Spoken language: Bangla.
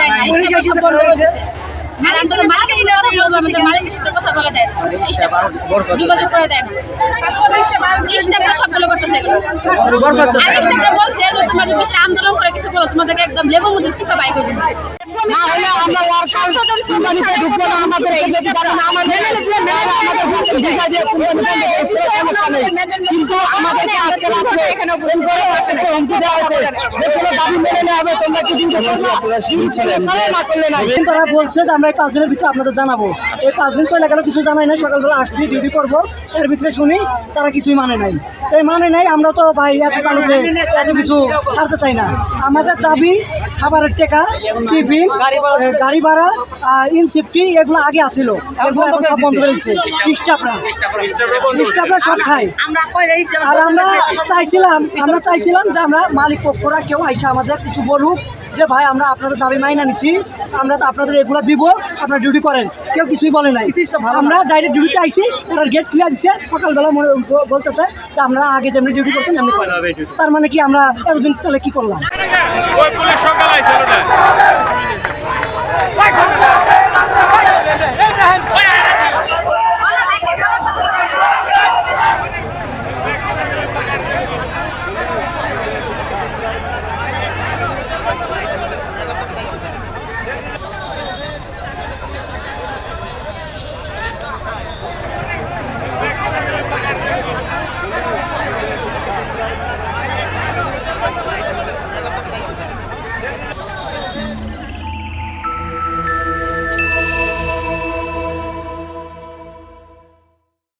এগুলো সব বন্ধ করে দিচ্ছে আর আমরা তো মালিকের সাথে কথা বলব? আমাদের মালিকের সাথে কথা বলে দেয় না। স্টাফ যোগাযোগ করে দেয় না। স্টাফরা সবগুলো করতেছে এগুলো। আর স্টাফরা বলছে যে তোমরা বেশি আন্দোলন করে কিছু বলো তোমাদেরকে একদম লেবুর মধ্যে চিপা বাই করে দেবো। না হলে আমরা ওয়ার্কার কোম্পানিতে ঢুকবো না আমাদের এই যে কারণ আমাদের দিয়ে কিন্তু আমাদেরকে আজকে রাত্রে এখানে হুমকি দেওয়া হয়েছে তারা বলছে যে আমরা এই পাঁচ দিনের ভিতরে আপনাদের জানাব। এই পাঁচ দিন চলে গেল কিছু জানাই না সকালবেলা আসছি ডিউটি করব। এর ভিতরে শুনি তারা কিছুই মানে নাই। এই মানে নাই আমরা তো ভাই এত তালুতে এত কিছু ছাড়তে চাই না। আমাদের দাবি খাবারের টেকা, টিফিন গাড়ি ভাড়া ইনসেফটি এগুলো আগে আছিল। এগুলো এখন সব বন্ধ করে দিচ্ছে। স্টাফরা স্টাফরা সব খায়। আর আমরা চাইছিলাম আমরা চাইছিলাম যে আমরা মালিক পক্ষরা কেউ আইসা আমাদের কিছু বলুক যে, ভাই, আমরা আপনাদের দাবি মাইনা নিচ্ছি আমরা তো আপনাদের এগুলো দিব, আপনারা ডিউটি করেন। কেউ কিছুই বলে নাই। আমরা ডাইরেক্ট ডিউটিতে আইছি, তারা গেট খুলে দিচ্ছে সকালবেলা বলতেছে যে, আমরা আগে যেমনি ডিউটি করছেন এমনি করেন। তার মানে কি আমরা এতদিন তাহলে কি করলাম? আইসে ওটা